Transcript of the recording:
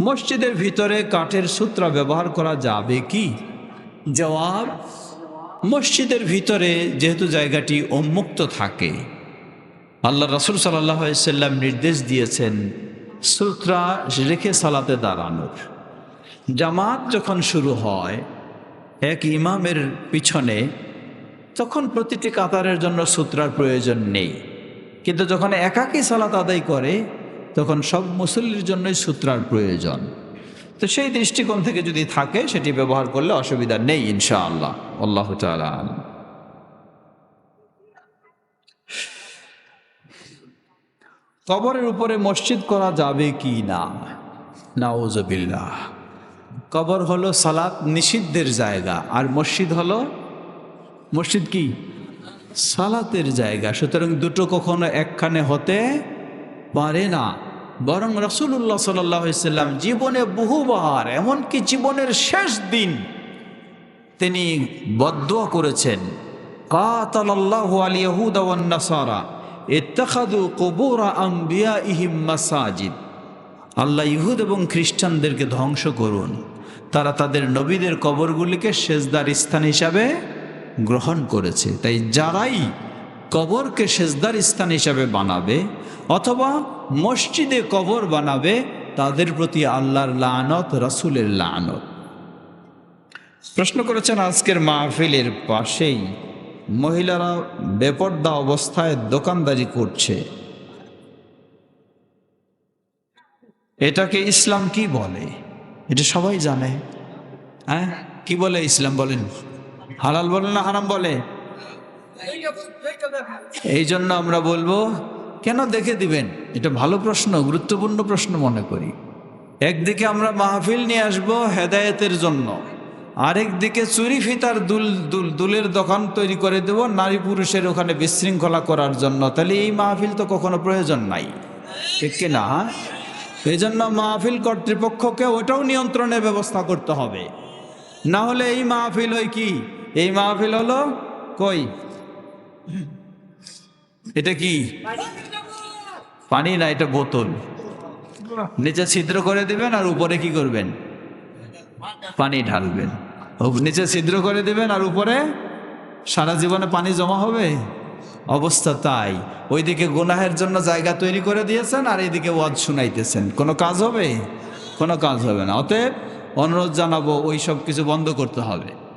মসজিদের ভিতরে কাঠের সূত্র ব্যবহার করা যাবে কি? জবাব, মসজিদের ভিতরে যেহেতু জায়গাটি উন্মুক্ত থাকে আল্লাহ রসুল সাল্লাহ সাল্লাম নির্দেশ দিয়েছেন, সূত্রা রেখে সালাতে দাঁড়ানোর। জামাত যখন শুরু হয়, এক ইমামের পিছনে, তখন প্রতিটি কাতারের জন্য সূত্রার প্রয়োজন নেই। কিন্তু যখন একাকী সালাত আদায় করে তখন সব মুসল্লির জন্যই সূত্রার প্রয়োজন। তো সেই দৃষ্টিকোণ থেকে যদি থাকে, সেটি ব্যবহার করলে অসুবিধা নেই, ইনশাআল্লাহ। আল্লাহ আলাম। কবরের উপরে মসজিদ করা যাবে কি না? নাউজবিল্লাহ কবর হলো সালাত নিষিদ্ধের জায়গা, আর মসজিদ হলো, মসজিদ কি? সালাতের জায়গা। সুতরাং দুটো কখনো একখানে হতে পারে না। বরং রসুল্লাহ সাল্লাম জীবনে বহুবার, এমনকি জীবনের শেষ দিন তিনি বদ্ধ করেছেন। মাসাজিদ। আল্লাহ ইহুদ এবং খ্রিস্টানদেরকে ধ্বংস করুন। তারা তাদের নবীদের কবরগুলিকে সেজদার স্থান হিসাবে গ্রহণ করেছে। তাই যারাই কবরকে সেজদার স্থান হিসাবে বানাবে অথবা মসজিদে কবর বানাবে, তাদের প্রতি আল্লাহর লানত, রাসুলের লানত। প্রশ্ন করেছেন, আজকের মাহফিলের পাশেই মহিলারা বেপর্দা অবস্থায় দোকানদারি করছে। এটাকে ইসলাম কি বলে? এটা সবাই জানে। হ্যাঁ? কি বলে ইসলাম বলেন? হালাল বলে না হারাম বলে? এই জন্য আমরা বলব কেন দেখে দিবেন? এটা ভালো প্রশ্ন, গুরুত্বপূর্ণ প্রশ্ন মনে করি। একদিকে আমরা মাহফিল নিয়ে আসব হেদায়েতের জন্য। আরেক দিকে চুরি ফিতার দুল দুল, দুলের দোকান তৈরি করে দেব নারী পুরুষের ওখানে বিশৃঙ্খলা করার জন্য। তাহলে এই মাহফিল তো কখনো প্রয়োজন নাই। ঠিক কিনা এই জন্য মাহফিল কর্তৃপক্ষকে ওটাও নিয়ন্ত্রণের ব্যবস্থা করতে হবে। না হলে এই মাহফিল হয় কি? এই মাহফিল হলো কই? এটা কি? পানি না, এটা বোতল। নিচে ছিদ্র করে দেবেন আর উপরে কি করবেন? পানি ঢালবেন। নিচে ছিদ্র করে দেবেন আর উপরে সারা জীবনে পানি জমা হবে? অবস্থা তাই। ওইদিকে গুনাহের জন্য জায়গা তৈরি করে দিয়েছেন আর এইদিকে ওয়াজ শুনাইতেছেন। কোনো কাজ হবে? কোনো কাজ হবে না। অতএব অনুরোধ জানাব ওই সব কিছু বন্ধ করতে হবে।